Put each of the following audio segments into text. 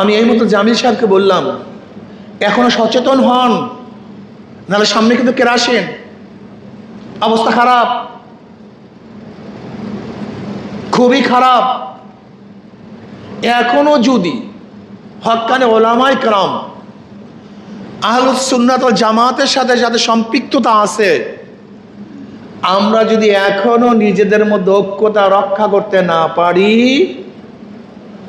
আমি এই মতো জামিল সাহেবকে বললাম, এখনও সচেতন হন, নাহলে সামনে কিন্তু কেরাসেন অবস্থা খারাপ। খুবই খারাপ। এখনও যদি হকানে ওলামাই কালাম আহলুস সুন্নাত জামাতের সাথে যাতে সম্পৃক্ততা আছে, আমরা যদি এখনও নিজেদের মধ্যে ঐক্যতা রক্ষা করতে না পারি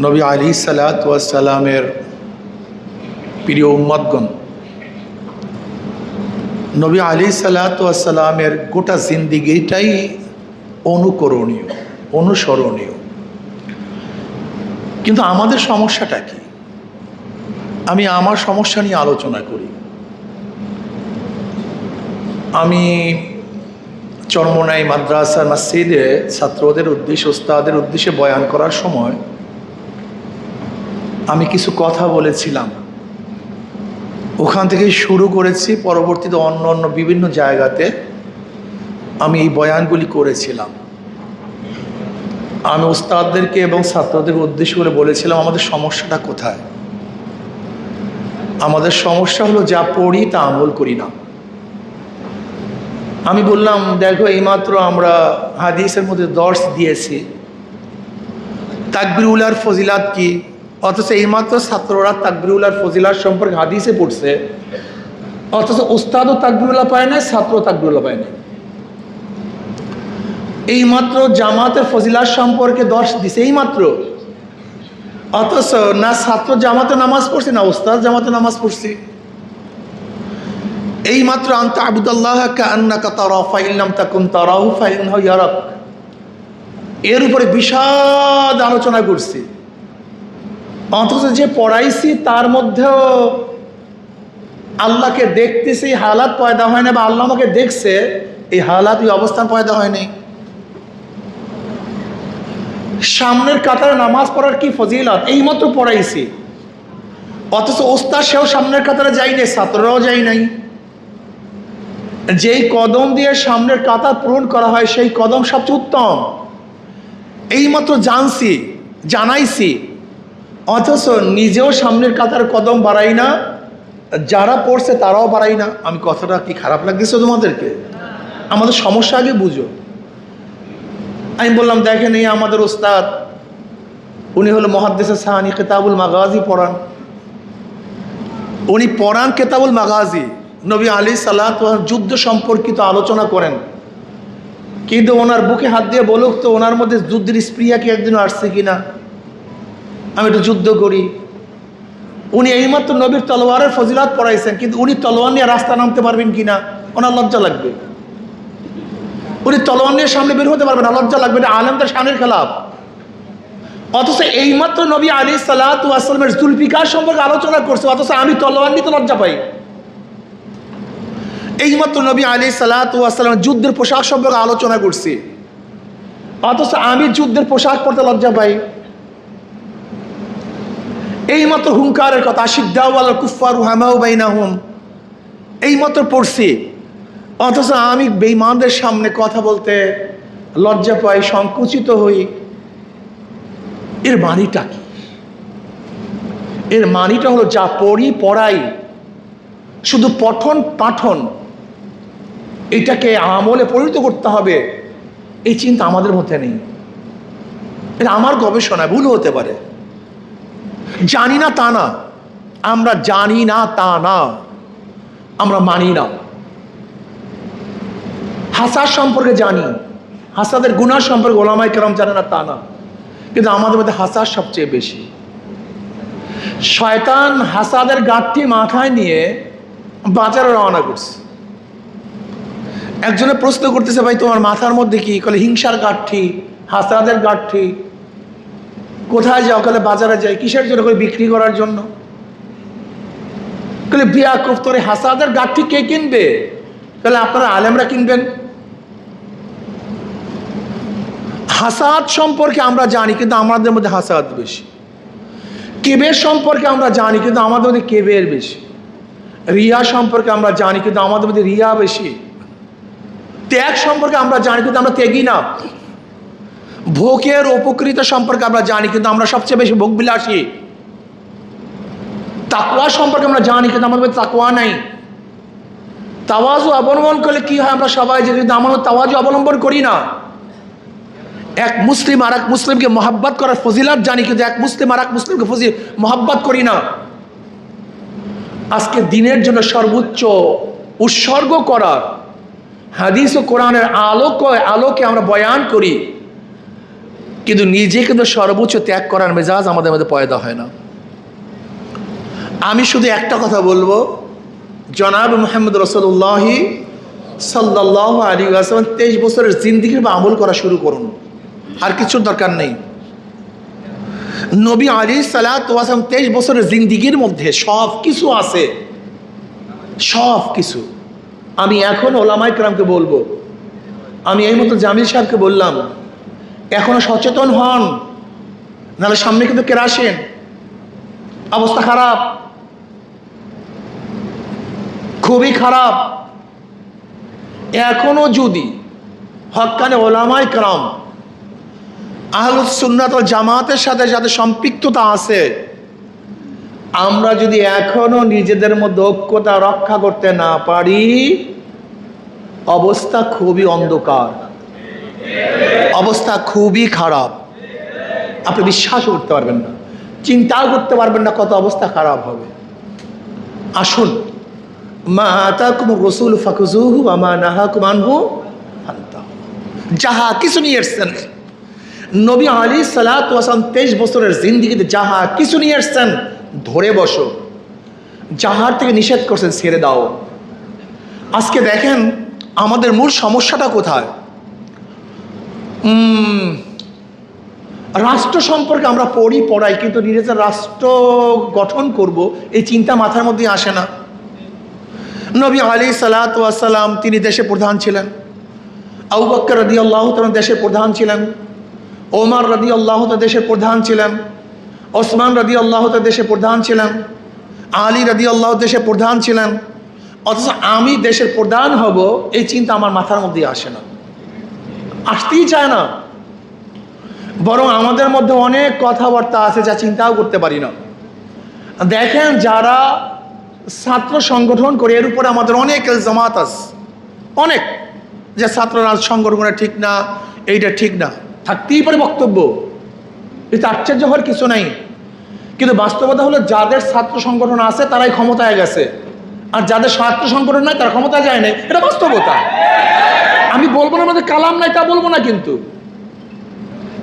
নবী আলী সালাতামের প্রিয় উম্মদগণ নবী আলী সালাতামের গোটা জিন্দিগিটাই অনুকরণীয়, অনুসরণীয়। কিন্তু আমাদের সমস্যাটা কি? আমি আমার সমস্যা নিয়ে আলোচনা করি। আমি চরমনাই মাদ্রাসা মসজিদে ছাত্রদের উদ্দেশ্যে ওস্তাদের উদ্দেশ্যে বয়ান করার সময় আমি কিছু কথা বলেছিলাম। ওখান থেকে শুরু করেছি, পরবর্তীতে অন্য অন্য বিভিন্ন জায়গাতে আমি এই বয়ানগুলি করেছিলাম। আমি ওস্তাদদেরকে এবং ছাত্রদের উদ্দেশ্য করে বলেছিলাম, আমাদের সমস্যাটা কোথায়? আমাদের সমস্যা হলো যা পড়ি তা আমল করি না। আমি বললাম, দেখো, এইমাত্র আমরা হাদিসের মধ্যে দর্শ দিয়েছি। তাকবিরুলার ফজিলাত কি? অথচ এইমাত্র ছাত্ররা তাকবিরুলার ফজিলার সম্পর্কে হাদিসে পড়ছে, অথচ ওস্তাদও তাকবিরুল্লাহ পায় না ছাত্র তাকবিরুল্লাহ পায় না এইমাত্র জামাতের ফজিলার সম্পর্কে দশ দিছে এইমাত্র। অথচ না ছাত্র জামাতে নামাজ পড়ছে, না ওস্তাদ জামাতে নামাজ পড়ছে। এই মাত্র আন্তা আবুদাল্লাহ কান্নাকা তারা ফাইল্লাম তাকুন তারাহু ফাইন ইয়ারক। এর উপরে বিশাদ আলোচনা করছি। অথচ যে পড়াইছি তার মধ্যেও আল্লাহকে দেখতেছি হালাত পয়দা হয় না বা আল্লাহ আমাকে দেখছে, এই হালাত, এই অবস্থান পয়দা হয়নি সামনের কাতারে নামাজ পড়ার কি ফজিলত? এইমাত্র পড়াইছি। অথচ ওস্তাদ সেও সামনের কাতারে যাই নাই, ছাত্ররাও যাই নাই। যেই কদম দিয়ে সামনের কাতার পূরণ করা হয়, সেই কদম সবচেয়ে উত্তম। এইমাত্র জানছি, জানাইছি অথচ নিজেও সামনের কাতার কদম বাড়াই না, যারা পড়ছে তারাও বাড়াই না। আমি কথাটা কি খারাপ লাগতেছে তোমাদেরকে? আমাদের সমস্যা আগে বুঝো। আমি বললাম, দেখেন এই আমাদের ওস্তাদ, উনি হলো মহাদ্দেশে সাহানি কেতাবুল মাগাজি পড়ান। উনি পড়ান কেতাবুল মাগাজি। নবী আলী সাল্লাহ যুদ্ধ সম্পর্কিত আলোচনা করেন। কিন্তু ওনার বুকে হাত দিয়ে বলুক তো, ওনার মধ্যে যুদ্ধের স্প্রিয়া কি একদিনও আসছে কি না আমি একটু যুদ্ধ করি। উনি এইমাত্র নবীর তলোয়ারের ফজিলাত পড়াইছেন, কিন্তু উনি তলোয়ার নিয়ে রাস্তা নামতে পারবেন কি না ওনার লজ্জা লাগবে। উনি তলোয়ার নিয়ে সামনে বের হতে পারবেন না, লজ্জা লাগবে না আলমদের শানের খেলাফ। অথচ এইমাত্র নবী আলী সাল্লাহামের জুলফিকার সম্পর্কে আলোচনা করছে, অথচ আমি তলোয়ার নিতে লজ্জা পাই। এইমাত্র নবী আলী সাল্লাহামের যুদ্ধের পোশাক সম্পর্কে আলোচনা করছি। অথচ আমি যুদ্ধের পোশাক পরতে লজ্জা পাই। এইমাত্র হুঙ্কারের কথা সিদ্ধাওয়াল কুফারু হামাউ বাইনা হুম এইমাত্র পড়ছি। অথচ আমি বেইমানদের সামনে কথা বলতে লজ্জা পাই, সংকুচিত হই। এর মানিটা কি? এর মানিটা হলো যা পড়ি, পড়াই। শুধু পঠন, পাঠন। এটাকে আমলে পরিণত করতে হবে। এই চিন্তা আমাদের মধ্যে নেই। এটা আমার গবেষণা ভুল হতে পারে। জানি না তা না। আমরা জানি না তা না। আমরা মানি না। হাসার সম্পর্কে জানি। হাসাদের গুণার সম্পর্কে ওলামাই কেরম জানে না তা না। কিন্তু আমাদের মধ্যে হাসার সবচেয়ে বেশি। শয়তান হাসাদের গাঁটটি মাথায় নিয়ে বাজারে রওনা করছে। একজনে প্রশ্ন করতেছে, ভাই, তোমার মাথার মধ্যে কি? কলে, হিংসার গাঠি হাসাদের গাঠি কোথায় যাও, কালে বাজারে যাই, কিসের জন্য করে বিক্রি করার জন্য? কালে বিয়া কুফতরে হাসাদের গাঠি কে কিনবে? তাহলে আপনারা আলেমরা কিনবেন। হাসাদ সম্পর্কে আমরা জানি, কিন্তু আমাদের মধ্যে হাসাদ বেশি। কেবের সম্পর্কে আমরা জানি, কিন্তু আমাদের মধ্যে কেবের বেশি। রিয়া সম্পর্কে আমরা জানি, কিন্তু আমাদের মধ্যে রিয়া বেশি। ত্যাগ সম্পর্কে আমরা জানি, কিন্তু আমরা ত্যাগই না। ভোগের উপকৃত সম্পর্কে আমরা জানি, কিন্তু আমরা সবচেয়ে বেশি ভোগ বিলাসী তাকুয়া সম্পর্কে আমরা জানি, কিন্তু আমাদের তাকুয়া নাই। তাওয়াজু অবলম্বন করলে কি হয় আমরা সবাই যে কিন্তু আমরা তাওয়াজু অবলম্বন করি না। এক মুসলিম আর এক মুসলিমকে মহাব্বত করার ফজিলাত জানি, কিন্তু এক মুসলিম আর এক মুসলিমকে ফজি মহাব্বত করি না। আজকে দিনের জন্য সর্বোচ্চ উৎসর্গ করার হাদিস ও কোরআনের আলোক আলোকে আমরা বয়ান করি। কিন্তু নিজে কিন্তু সর্বোচ্চ ত্যাগ করার মেজাজ আমাদের মধ্যে পয়দা হয় না। আমি শুধু একটা কথা বলব, জনাব মোহাম্মদ রসুল্লাহি সাল্লাহ আলী আসলাম তেইশ বছরের জিন্দিগির বা আমল করা শুরু করুন, আর কিছুর দরকার নেই। নবী আলী সালাম তেইশ বছরের জিন্দিগির মধ্যে সব কিছু আছে সব কিছু আমি এখন ওলামাই ক্রামকে বলব, আমি এই মতো জামিল সাহেবকে বললাম এখনও সচেতন হন, নাহলে সামনে কিন্তু কেরাসেন অবস্থা খারাপ। খুবই খারাপ। এখনও যদি হকানে ওলামাই ক্রাম, আহলুস সুন্নাত জামাতের সাথে যাদের সম্পৃক্ততা আছে, আমরা যদি এখনও নিজেদের মধ্যে ঐক্যতা রক্ষা করতে না পারি, অবস্থা খুবই অন্ধকার। অবস্থা খুবই খারাপ। আপনি বিশ্বাস করতে পারবেন না, চিন্তাও করতে পারবেন না কত অবস্থা খারাপ হবে। আসুন, মা আতাকুম রসুল ফাকুজুহু আমা নাহাকুম আনহু যাহা কিছু নিয়ে এসছেন, নবী আলী সালাত ওয়াসাম তেইশ বছরের জিন্দিগিতে যাহা কিছু নিয়ে এসছেন, ধরে বসো। যাহার থেকে নিষেধ করছেন, ছেড়ে দাও। আজকে দেখেন, আমাদের মূল সমস্যাটা কোথায়? রাষ্ট্র সম্পর্কে আমরা পড়ি, পড়াই, কিন্তু নিজেদের রাষ্ট্র গঠন করব, এই চিন্তা মাথার মধ্যে আসে না। নবী আলী সালাত ওয়াসালাম তিনি দেশে প্রধান ছিলেন। আবু বক্কর রদি আল্লাহ দেশের প্রধান ছিলেন। ওমার রদি আল্লাহ দেশের প্রধান ছিলেন। ওসমান রদি আল্লাহ দেশে প্রধান ছিলেন। আলী রদি আল্লাহ দেশে প্রধান ছিলেন। অথচ আমি দেশের প্রধান হব, এই চিন্তা আমার মাথার মধ্যে আসে না। আসতেই চায় না। বরং আমাদের মধ্যে অনেক কথাবার্তা আছে যা চিন্তাও করতে পারি না। দেখেন যারা ছাত্র সংগঠন করে, এর উপরে আমাদের অনেক জামাত আছে। অনেক। যে ছাত্র রাজ ঠিক না, এইটা ঠিক না। থাকতেই পারে বক্তব্য। এতে আশ্চর্য হওয়ার কিছু নাই। কিন্তু বাস্তবতা হলো যাদের ছাত্র সংগঠন আছে, তারাই ক্ষমতায় গেছে। আর যাদের ছাত্র সংগঠন নাই, তারা ক্ষমতায় যায় নাই। এটা বাস্তবতা। আমি বলব না আমাদের কালাম নাই তা বলব না কিন্তু।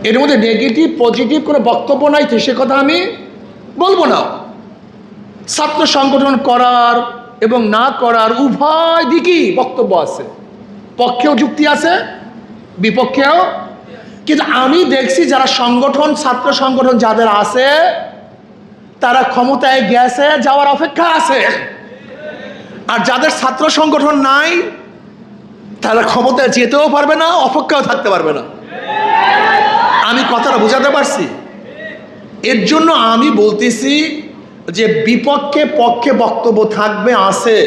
এর মধ্যে নেগেটিভ পজিটিভ কোনো বক্তব্য নাই, তো সে কথা আমি বলব না। ছাত্র সংগঠন করার এবং না করার উভয় দিকই বক্তব্য আছে। পক্ষেও যুক্তি আছে, বিপক্ষেও। কিন্তু আমি দেখছি যারা সংগঠন, ছাত্র সংগঠন যাদের আছে, তারা ক্ষমতায় গেছে, যাওয়ার অপেক্ষা আছে। আর যাদের ছাত্র সংগঠন নাই তারা ক্ষমতায় যেতেও পারবে না, অপেক্ষাও থাকতে পারবে না। আমি কথাটা বোঝাতে পারছি? এর জন্য আমি বলতেছি যে বিপক্ষে পক্ষে বক্তব্য থাকবে, আছে।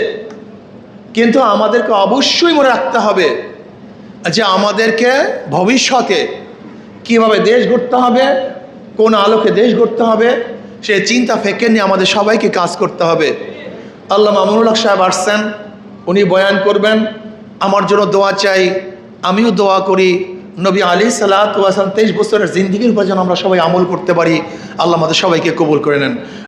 কিন্তু আমাদেরকে অবশ্যই মনে রাখতে হবে যে আমাদেরকে ভবিষ্যতে কীভাবে দেশ গড়তে হবে, কোন আলোকে দেশ গড়তে হবে সে চিন্তা ফেকে নিয়ে আমাদের সবাইকে কাজ করতে হবে। আল্লাহ মামুনুল সাহেব আসছেন, উনি বয়ান করবেন। আমার জন্য দোয়া চাই। আমিও দোয়া করি। নবী আলী সালাত তেইশ বছরের জিন্দিগির উপর যেন আমরা সবাই আমল করতে পারি। আল্লাহ আমাদের সবাইকে কবুল করে নেন।